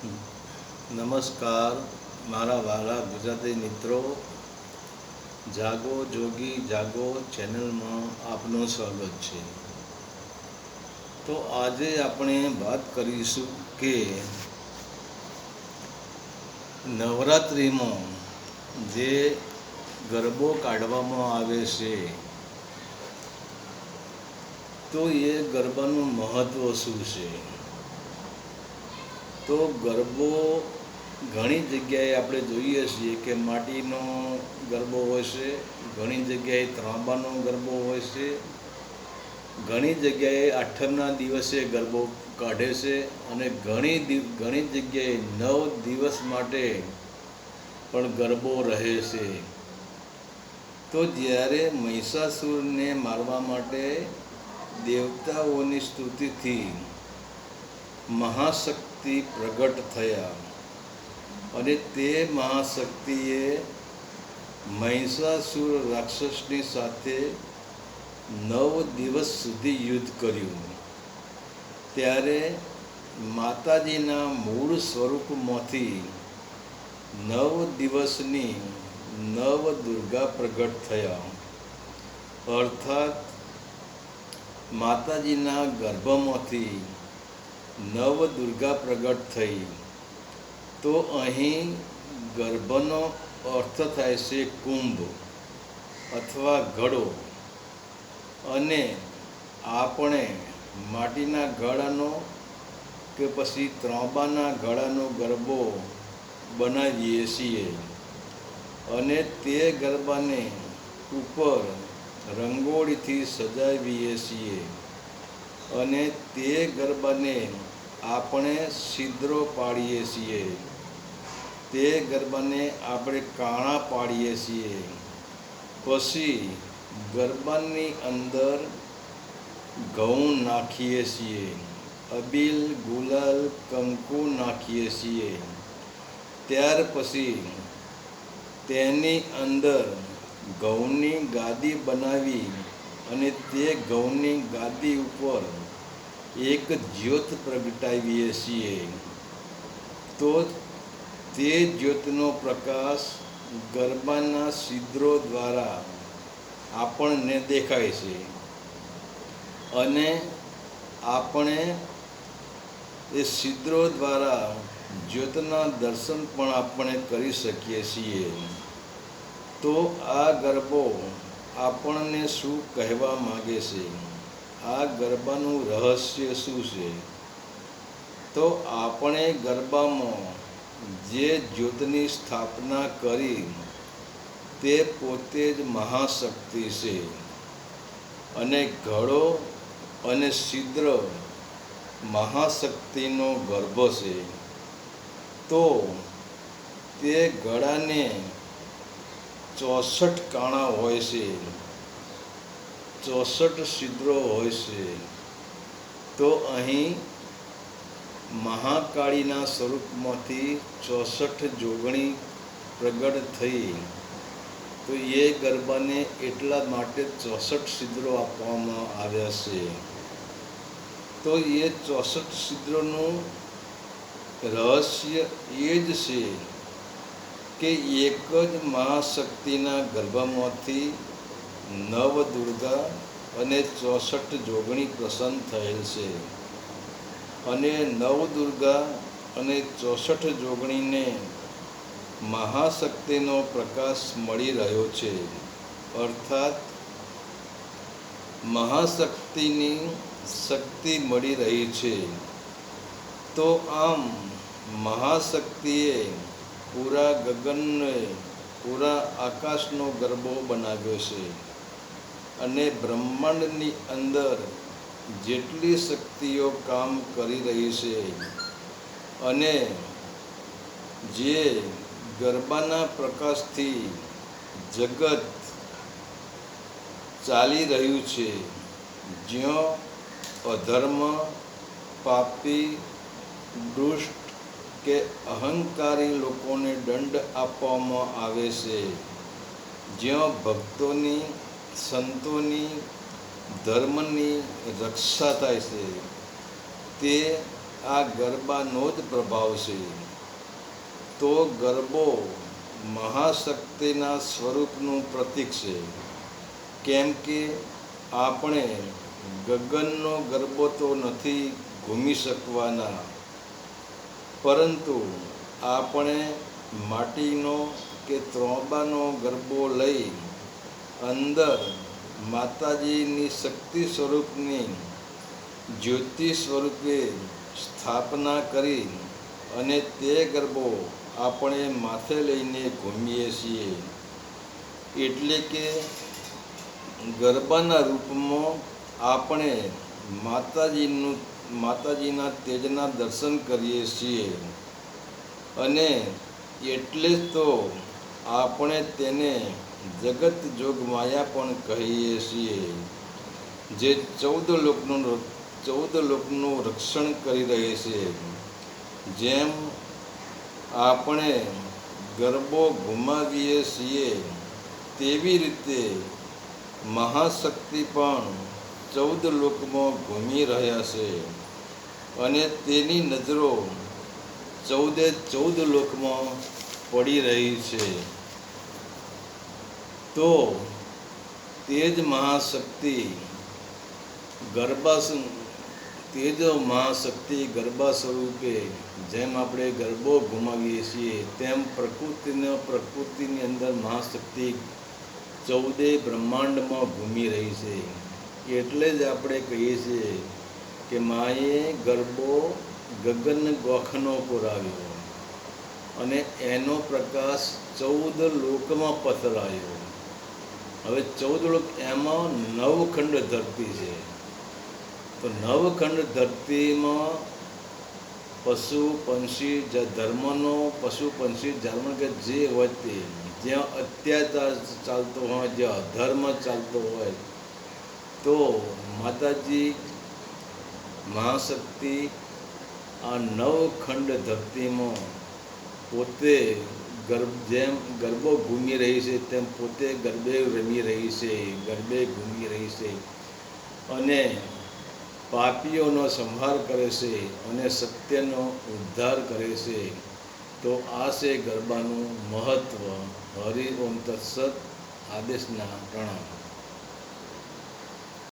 નમસ્કાર, મારા વાલા ગુજરાતી મિત્રો. જાગો જોગી, જાગો ચેનલમાં આપનું સ્વાગત છે. તો આજે આપણે વાત કરીશું કે નવરાત્રિમાં જે ગરબો કાઢવામાં આવે છે, તો એ ગરબાનું મહત્ત્વ શું છે? તો ગરબો ઘણી જગ્યાએ આપણે જોઈએ છીએ કે માટીનો ગરબો હોય છે, ઘણી જગ્યાએ ત્રાંબાનો ગરબો હોય છે, ઘણી જગ્યાએ આઠમના દિવસે ગરબો કાઢે છે અને ઘણી ઘણી જગ્યાએ નવ દિવસ માટે પણ ગરબો રહે છે. તો જ્યારે મહિષાસુરને મારવા માટે દેવતાઓની સ્તુતિથી મહાશક્તિ પ્રગટ થયા અને તે મહાશક્તિએ મહિષાસુર રાક્ષસની સાથે નવ દિવસ સુધી યુદ્ધ કર્યું. ત્યારે માતાજીના મૂળ સ્વરૂપમાંથી નવ દિવસની નવ દુર્ગા પ્રગટ થયા. અર્થાત માતાજીના ગર્ભમાંથી નવ દુર્ગા પ્રગટ થઈ. તો અહીં ગર્ભનો અર્થ થાય છે કુંભ અથવા ઘડો અને આપણે માટીના ઘડાનો કે પછી ત્રાંબાના ઘડાનો ગરબો બનાવીએ છીએ. અને તે ગરબાને ઉપર રંગોળીથી સજાવીએ છીએ. અને તે ગરબાને આપણે છિદ્રો પાડીએ છીએ. તે ગરબાને આપણે કાણા પાડીએ છીએ. પછી ગરબાની અંદર ઘઉં નાખીએ છીએ. અબીલ, ગુલાલ, કંકુ નાખીએ છીએ. ત્યાર પછી તેની અંદર ઘઉંની ગાદી બનાવી અને તે ઘઉંની ગાદી ઉપર એક જ્યોત પ્રગટાવીએ છીએ, તો તે જ્યોતનો પ્રકાશ ગરબાના છિદ્રો દ્વારા આપણને દેખાય છે અને આપણે એ છિદ્રો દ્વારા જ્યોતના દર્શન પણ આપણે કરી શકીએ છીએ. તો આ ગરબો આપણને શું કહેવા માગે છે? આ ગરબાનું રહસ્ય શું છે? તો આપણે ગરબામાં જે જ્યોતની સ્થાપના કરી તે પોતે જ મહાશક્તિ છે. અને ઘડો અને છિદ્ર મહાશક્તિનો ગર્ભ છે. તો તે ગળાને ચોસઠ કાણા હોય છે. ચોસઠ છિદ્રો હોય છે, તો અહીં મહાકાળીના સ્વરૂપમાંથી ચોસઠ જોગણી પ્રગટ થઈ. તો એ ગરબાને એટલા માટે ચોસઠ છિદ્રો આપવામાં આવ્યા છે. તો એ ચોસઠ છિદ્રોનું રહસ્ય એ જ છે કે એક જ મહાશક્તિના ગર્ભમાંથી નવ દુર્ગા અને ચોસઠ જોગણી પ્રસન્ન થયેલ છે. અને નવ દુર્ગા અને ચોસઠ જોગણીને મહાશક્તિનો પ્રકાશ મળી રહ્યો છે. અર્થાત, મહાશક્તિની શક્તિ મળી રહી છે. તો આમ મહાશક્તિએ પૂરા ગગનને, પૂરા આકાશનો ગરબો બનાવ્યો છે. અને બ્રહ્માંડની અંદર જેટલી શક્તિઓ કામ કરી રહી છે અને જે ગરબાના પ્રકાશથી જગત ચાલી રહ્યું છે, જ્યાં અધર્મ, પાપી, દુષ્ટ કે અહંકારી લોકોને દંડ આપવામાં આવે છે, જ્યાં ભક્તોની સંતોની, ધર્મની રક્ષા થાય છે. તે આ ગરબાનો જ પ્રભાવ છે. તો ગરબો મહાશક્તિના સ્વરૂપનું પ્રતીક છે. કેમ કે આપણે ગગનનો ગરબો તો નથી ઘૂમી શકવાના. પરંતુ આપણે માટીનો કે ત્રોબાનો ગરબો લઈ અંદર માતાજીની શક્તિ સ્વરૂપની જ્યોતિ સ્વરૂપે સ્થાપના કરી અને તે ગરબો આપણે માથે લઈને ઘૂમીએ છીએ. એટલે કે ગરબાના રૂપમાં આપણે માતાજીનું, માતાજીના તેજના દર્શન કરીએ છીએ. અને એટલે જ તો આપણે તેને જગત જોગ માયા પણ કહીએ છીએ. જે ચૌદ લોકનું ચૌદ લોકનું રક્ષણ કરી રહી છે. જેમ આપણે ગરબો ગુમાવીએ છીએ, તેવી રીતે મહાશક્તિ પણ ચૌદ લોકમાં ઘૂમી રહ્યા છે. અને તેની નજરો ચૌદે ચૌદ લોકમાં પડી રહી છે. તો તે જ મહાશક્તિ ગરબા તે જ મહાશક્તિ ગરબા સ્વરૂપે જેમ આપણે ગરબો ઘુમાવીએ છીએ, તેમ પ્રકૃતિનો પ્રકૃતિની અંદર મહાશક્તિ ચૌદે બ્રહ્માંડમાં ઘૂમી રહી છે. એટલે જ આપણે કહીએ છીએ કે માએ ગરબો ગગન ગોખનો પુરાવ્યો અને એનો પ્રકાશ ચૌદ લોકમાં પથરાયો. હવે ચૌદ લોક એમાં નવખંડ ધરતી છે. તો નવખંડ ધરતીમાં પશુ, પંછી, જે ધર્મનો પશુ, પંછી, ધર્મ કે જે હોય તે, જ્યાં અત્યાચાર ચાલતો હોય, જ્યાં અધર્મ ચાલતો હોય, તો માતાજી, મહાશક્તિ આ નવખંડ ધરતીમાં પોતે ગર્ભ, જેમ ગરબો ઘૂમી રહી છે, તેમ પોતે ગરબે રમી રહી છે ગરબે ઘૂમી રહી છે. અને પાપીઓનો સંહાર કરે છે અને સત્યનો ઉદ્ધાર કરે છે. તો આ છે ગરબાનું મહત્ત્વ હરિ ઓમ તત્સત આદેશના પ્રણામ.